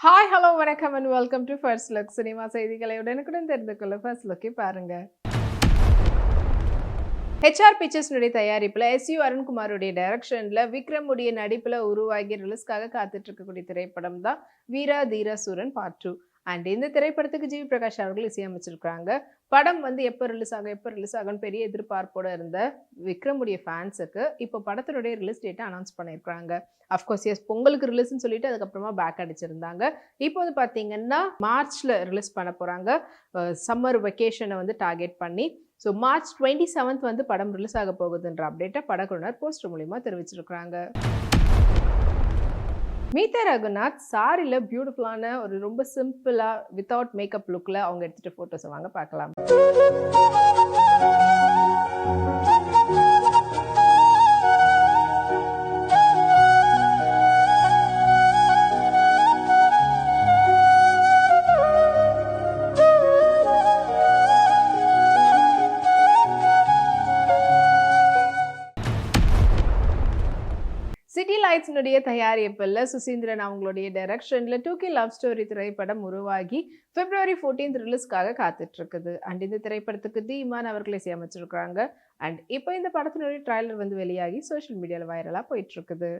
Hi hello வணக்கம் and welcome to first look cinema செய்திகளை உடனுக்குடன் தெரிந்து கொள்ள ஃபர்ஸ்ட் லுக்கே பாருங்க. ஹெச்ஆர் பிக்சர்ஸ்னுடைய தயாரிப்பில் எஸ் யூ அருண்குமாருடைய டைரக்ஷனில் விக்ரமுடைய நடிப்பில் உருவாகி ரிலீஸ்க்காக காத்துட்டு இருக்கக்கூடிய திரைப்படம் தான் Veera Dheerasooran part two and இந்த திரைப்படத்துக்கு ஜிவி பிரகாஷ் அவர்கள் இசையமைச்சிருக்கிறாங்க. படம் வந்து எப்போ ரிலீஸ் ஆகும் எப்போ ரிலீஸ் ஆகும்னு பெரிய எதிர்பார்ப்போட இருந்த விக்ரமுடைய ஃபேன்ஸுக்கு இப்போ படத்தினுடைய ரிலீஸ் டேட்டை அனௌன்ஸ் பண்ணியிருக்கிறாங்க. அஃப்கோர்ஸ் எஸ் பொங்கலுக்கு ரிலீஸ்னு சொல்லிட்டு அதுக்கப்புறமா பேக் அடிச்சிருந்தாங்க. இப்போ வந்து பார்த்தீங்கன்னா மார்ச்சில் ரிலீஸ் பண்ண போகிறாங்க சம்மர் வெக்கேஷனை வந்து டார்கெட் பண்ணி ஸோ மார்ச் டுவெண்ட்டி செவன்த் வந்து படம் ரிலீஸ் ஆக போகுதுன்ற அப்டேட்டை படக்குழுனர் போஸ்டர் மூலிமா தெரிவிச்சிருக்கிறாங்க. மீதா ரகுநாத் சாரியில் பியூட்டிஃபுல்லான ஒரு ரொம்ப சிம்பிளாக வித்தவுட் மேக்கப் லுக்கில் அவங்க எடுத்துகிட்டு ஃபோட்டோஸை வாங்க பார்க்கலாம். லைட்ஸினுடைய தயாரிப்பில் சுசீந்திரன் அவங்களுடைய டைரக்ஷனில் டூ கே லவ் ஸ்டோரி திரைப்படம் உருவாகி பிப்ரவரி ஃபோர்டீன்த் ரிலீஸ்க்காக காத்துட்ருக்குது. அண்ட் இந்த திரைப்படத்துக்கு தி இமான் அவர்கள் அண்ட் இப்போ இந்த படத்தினுடைய ட்ரைலர் வந்து வெளியாகி சோஷியல் மீடியாவில் வைரலாக போயிட்டுருக்குது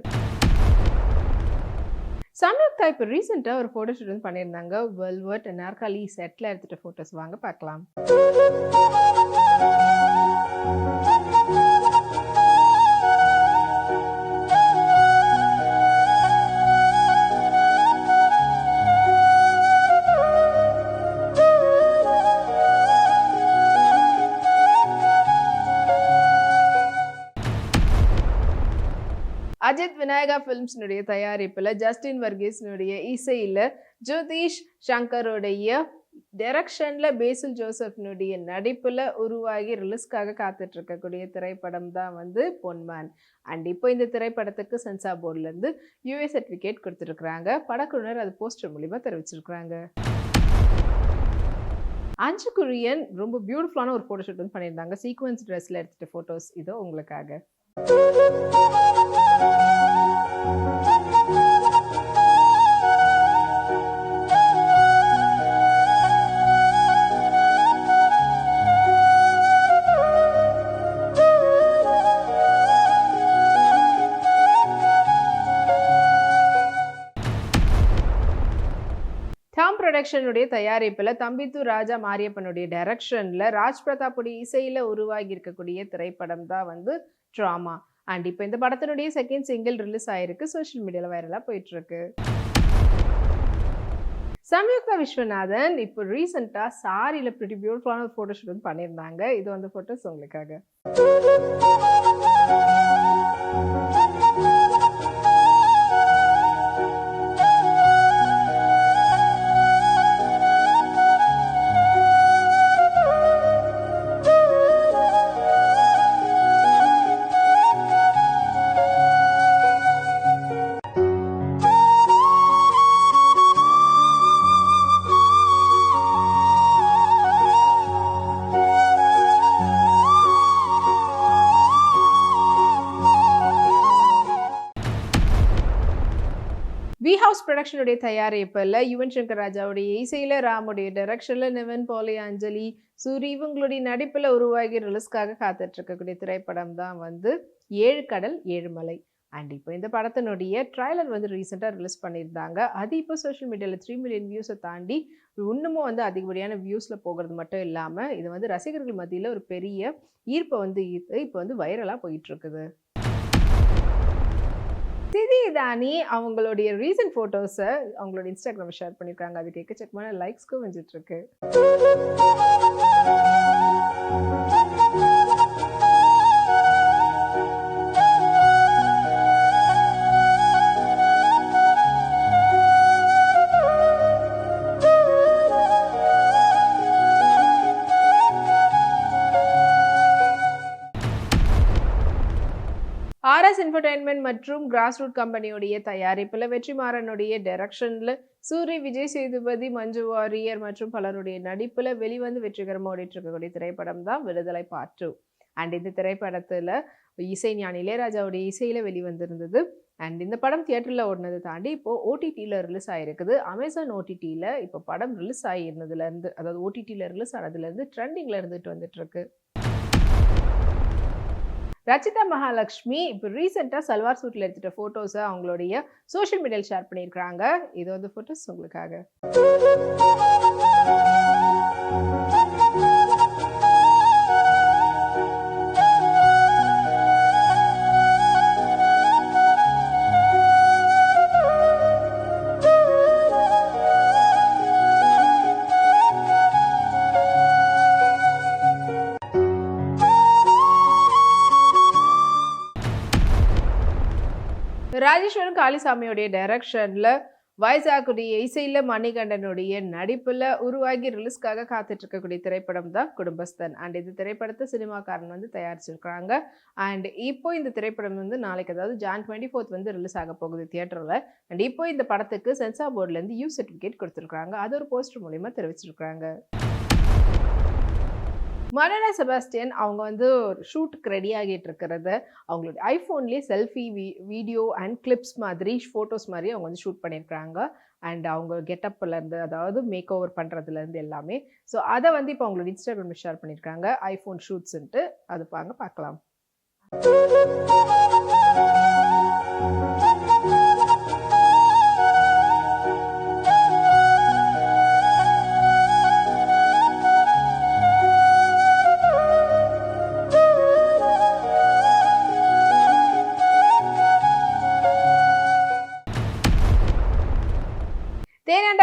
சம்யுக்தா இப்போ ரீசெண்டாக ஒரு ஃபோட்டோ ஷூட் வந்து பண்ணியிருந்தாங்க. வேர்ல்ட் வேர்ட் நார்காலி செட்டில் எடுத்துகிட்ட ஃபோட்டோஸ் வாங்க பார்க்கலாம். அஜித் விநாயகா ஃபிலிம்ஸ்னுடைய தயாரிப்பில் ஜஸ்டின் வர்கீஸ்னுடைய இசையில் ஜோதீஷ் சங்கருடைய டைரக்ஷனில் பேசில் ஜோசப்னுடைய நடிப்பில் உருவாகி ரிலீஸ்க்காக காத்துட்டு இருக்கக்கூடிய திரைப்படம் தான் வந்து பொன்மான். அண்ட் இப்போ இந்த திரைப்படத்துக்கு சென்சார் போர்ட்லேருந்து யூஏ சர்டிஃபிகேட் கொடுத்துருக்குறாங்க. படக்குழுவினர் அது போஸ்டர் மூலிமா தெரிவிச்சிருக்கிறாங்க. அஞ்சு குரியன் ரொம்ப பியூட்டிஃபுல்லான ஒரு ஃபோட்டோ ஷூட் வந்து பண்ணியிருந்தாங்க. சீக்வன்ஸ் ட்ரெஸ்ஸில் எடுத்துகிட்ட ஃபோட்டோஸ் இதோ உங்களுக்காக. டைரக்ஷனுடைய தயாரிப்பில் தம்பித்து ராஜா மாரியப்பனுடைய டைரக்ஷனில் ராஜ் பிரதாப்புடைய இசையில் உருவாகி இருக்கக்கூடிய திரைப்படம் தான் வந்து ட்ராமா அண்ட் இப்போ இந்த படத்தினுடைய செகண்ட் சிங்கிள் ரிலீஸ் ஆயிருக்கு. சோஷியல் மீடியாவில் வைரலாக போயிட்டுருக்கு. சம்யுக்தா விஸ்வநாதன் இப்போ ரீசெண்டாக சாரியில் பிரிட்டி பியூட்டிஃபுல்லான ஒரு ஃபோட்டோ ஷூட் வந்து பண்ணியிருந்தாங்க. இது வந்து ஃபோட்டோஸ் உங்களுக்காக. ப்ரொடக்ஷனுடைய தயாரிப்பில் யுவன் சங்கர் ராஜாவுடைய இசையில் ராமுடைய டைரக்ஷனில் நிவன் போலி அஞ்சலி சூரி இவங்களுடைய நடிப்பில் உருவாகி ரிலீஸ்க்காக காத்துட்டு இருக்கக்கூடிய திரைப்படம் தான் வந்து ஏழு கடல் ஏழு மலை. அண்ட் இப்போ இந்த படத்தினுடைய ட்ரைலர் வந்து ரீசெண்டாக ரிலீஸ் பண்ணியிருந்தாங்க. அது இப்போ சோஷியல் மீடியாவில் த்ரீ மில்லியன் வியூஸை தாண்டி இன்னமும் வந்து அதிகப்படியான வியூஸில் போகிறது மட்டும் இல்லாமல் இது வந்து ரசிகர்கள் மத்தியில் ஒரு பெரிய ஈர்ப்பை வந்து ஈர்த்து இப்போ வந்து வைரலாக போயிட்டுருக்குது திதி தானி இதானி அவங்களுடைய ரீசன்ட் ஃபோட்டோஸை அவங்களோட இன்ஸ்டாகிராம் ஷேர் பண்ணியிருக்காங்க அதுக்கு எக்கச்சக்கமான லைக்ஸ்க்கும் வந்துட்டுருக்கு ஆர்எஸ் என்டர்டைன்மெண்ட் மற்றும் கிராஸ் ரூட் கம்பெனியுடைய தயாரிப்பில் வெற்றிமாறனுடைய டைரக்ஷனில் சூரி விஜய் சேதுபதி மஞ்சு வாரியர் மற்றும் பலருடைய நடிப்பில் வெளிவந்து வெற்றிகரமாக ஓடிட்டு இருக்கக்கூடிய திரைப்படம் தான் விடுதலை பாட்டு அண்ட் இந்த திரைப்படத்தில் இசை ஞானி இளையராஜாவுடைய இசையில் வெளிவந்திருந்தது. அண்ட் இந்த படம் தியேட்டரில் ஓடினதை தாண்டி இப்போது ஓடிடியில் ரிலீஸ் ஆகிருக்குது அமேசான் ஓடிடியில் இப்போ படம் ரிலீஸ் ஆகிருந்ததுலேருந்து அதாவது ஓடிடியில் ரிலீஸ் ஆனதுலேருந்து ட்ரெண்டிங்கில் இருந்துட்டு வந்துட்டுருக்கு. ரச்சிதா மகாலட்சுமி இப்போ ரீசெண்டாக சல்வார் சூட்டில் எடுத்துகிட்ட ஃபோட்டோஸை அவங்களுடைய சோஷியல் மீடியாவில் ஷேர் பண்ணியிருக்கிறாங்க. இது வந்து ஃபோட்டோஸ் உங்களுக்காக. காளிசாமியோடைய டைரக்ஷனில் வைசாக்குடைய இசையில் மணிகண்டனுடைய நடிப்பில் உருவாகி ரிலீஸ்க்காக காத்துட்டு இருக்கக்கூடிய திரைப்படம் தான் குடும்பஸ்தன். அண்ட் இந்த திரைப்படத்தை சினிமாக்காரன் வந்து தயாரிச்சிருக்கிறாங்க. அண்ட் இப்போ இந்த திரைப்படம் வந்து நாளைக்கு அதாவது ஜான் டுவெண்ட்டி ஃபோர்த் வந்து ரிலீஸ் ஆக போகுது தியேட்டரில் அண்ட் இப்போ இந்த படத்துக்கு சென்சார் போர்ட்லேருந்து யூ சர்டிஃபிகேட் கொடுத்துருக்காங்க அது ஒரு போஸ்டர் மூலியமாக தெரிவிச்சிருக்கிறாங்க. மரணா செபாஸ்டியன் அவங்க வந்து ஷூட்டுக்கு ரெடி ஆகிட்டு இருக்கிறத. அவங்களுடைய ஐஃபோன்லேயே செல்ஃபி வீ வீடியோ அண்ட் கிளிப்ஸ் மாதிரி ஃபோட்டோஸ் மாதிரி அவங்க வந்து ஷூட் பண்ணியிருக்கிறாங்க. அண்ட் அவங்க கெட்டப்லேருந்து அதாவது மேக் ஓவர் பண்ணுறதுலேருந்து எல்லாமே. ஸோ அதை வந்து இப்போ அவங்களோட இன்ஸ்டாகிராமில் ஷேர் பண்ணியிருக்காங்க. ஐஃபோன் ஷூட்ஸ்ன்ட்டு அது பாங்க பார்க்கலாம்.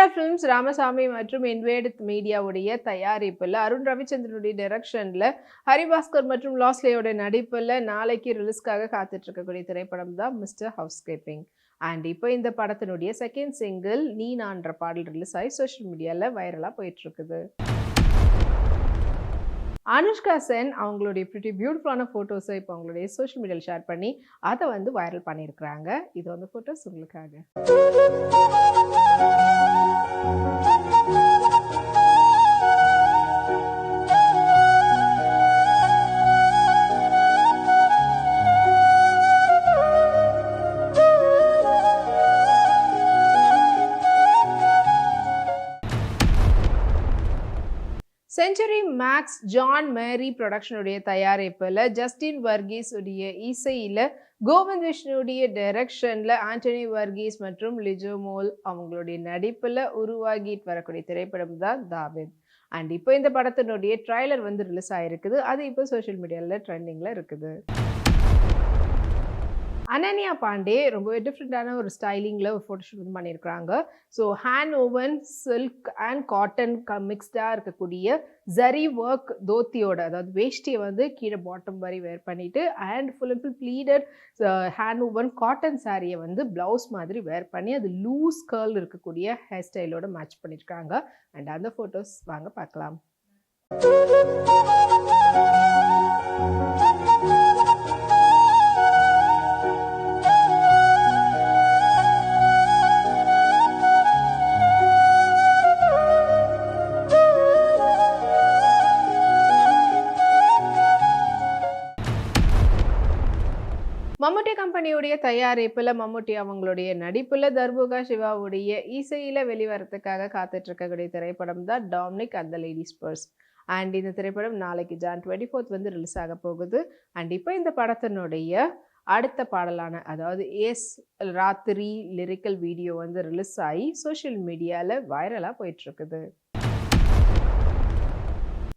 தேனாண்டா ஃபிலிம்ஸ் ராமசாமி மற்றும் இன்வேட் மீடியாவுடைய தயாரிப்பில் அருண் ரவிச்சந்திரனுடைய டைரக்ஷனில் ஹரிபாஸ்கர் மற்றும் லாஸ்லேயோட நடிப்பில் நாளைக்கு ரிலீஸ்க்காக காத்துட்டு இருக்கக்கூடிய திரைப்படம் தான் மிஸ்டர் ஹவுஸ் கீப்பிங் அண்ட் இப்போ இந்த படத்தினுடைய செகண்ட் சிங்கிள் நீ நான்ற பாடல் ரிலீஸ் ஆகி சோஷியல் மீடியாவில் வைரலாக போயிட்டுருக்குது அனுஷ்கா சென் அவங்களுடைய ப்ரிட்டி பியூட்டிஃபுல்லான ஃபோட்டோஸை இப்போ அவங்களுடைய சோஷியல் மீடியாவில் ஷேர் பண்ணி அதை வந்து வைரல் பண்ணியிருக்கிறாங்க. இது வந்து ஃபோட்டோஸ் உங்களுக்காக. செஞ்சுரி மேக்ஸ் ஜான் மேரி ப்ரொடக்ஷனுடைய தயாரிப்பில் ஜஸ்டின் வர்கீஸ் உடைய இசையில் கோவிந்த் விஷ்ணுடைய டைரக்ஷனில் ஆண்டனி வர்கீஸ் மற்றும் லிஜோமோல் அவங்களுடைய நடிப்பில் உருவாகிட்டு வரக்கூடிய திரைப்படம் தான் தாவித். அண்ட் இப்போ இந்த படத்தினுடைய ட்ரைலர் வந்து ரிலீஸ் ஆகிருக்குது அது இப்போ சோஷியல் மீடியாவில் ட்ரெண்டிங்கில் இருக்குது. அனன்யா பாண்டே ரொம்பவே டிஃப்ரெண்ட்டான ஒரு ஸ்டைலிங்கில் ஒரு ஃபோட்டோஷூட் வந்து பண்ணியிருக்கிறாங்க. So hand woven silk and cotton க மிக்ஸ்டாக இருக்கக்கூடிய ஜரி ஒர்க் தோத்தியோட அதாவது வேஷ்டியை வந்து கீழே பாட்டம் uh, மாதிரி வேர் பண்ணிவிட்டு and full and full pleated hand woven cotton சாரியை வந்து ப்ளவுஸ் மாதிரி வேர் பண்ணி அது லூஸ் கேர்ள் இருக்கக்கூடிய ஹேர் ஸ்டைலோட மேட்ச் பண்ணியிருக்காங்க. அண்ட் அந்த ஃபோட்டோஸ் வாங்க பார்க்கலாம். மம்முட்டி தயாரிப்பில் மம்முட்டி அவங்களுடைய நடிப்பில் தர்புகா சிவாவுடைய இசையில் வெளிவரத்துக்காக காத்துட்டு இருக்கக்கூடிய திரைப்படம் தான் டாமினிக் அந்த லேடிஸ் பர்ஸ். அண்ட் இந்த திரைப்படம் நாளைக்கு ஜான் டுவெண்ட்டி ஃபோர்த் வந்து ரிலீஸ் ஆக போகுது. அண்ட் இப்போ இந்த படத்தினுடைய அடுத்த பாடலான அதாவது எஸ் ராத்திரி லிரிக்கல் வீடியோ வந்து ரிலீஸ் ஆகி சோஷியல் மீடியாவில் வைரலாக போயிட்டுருக்குது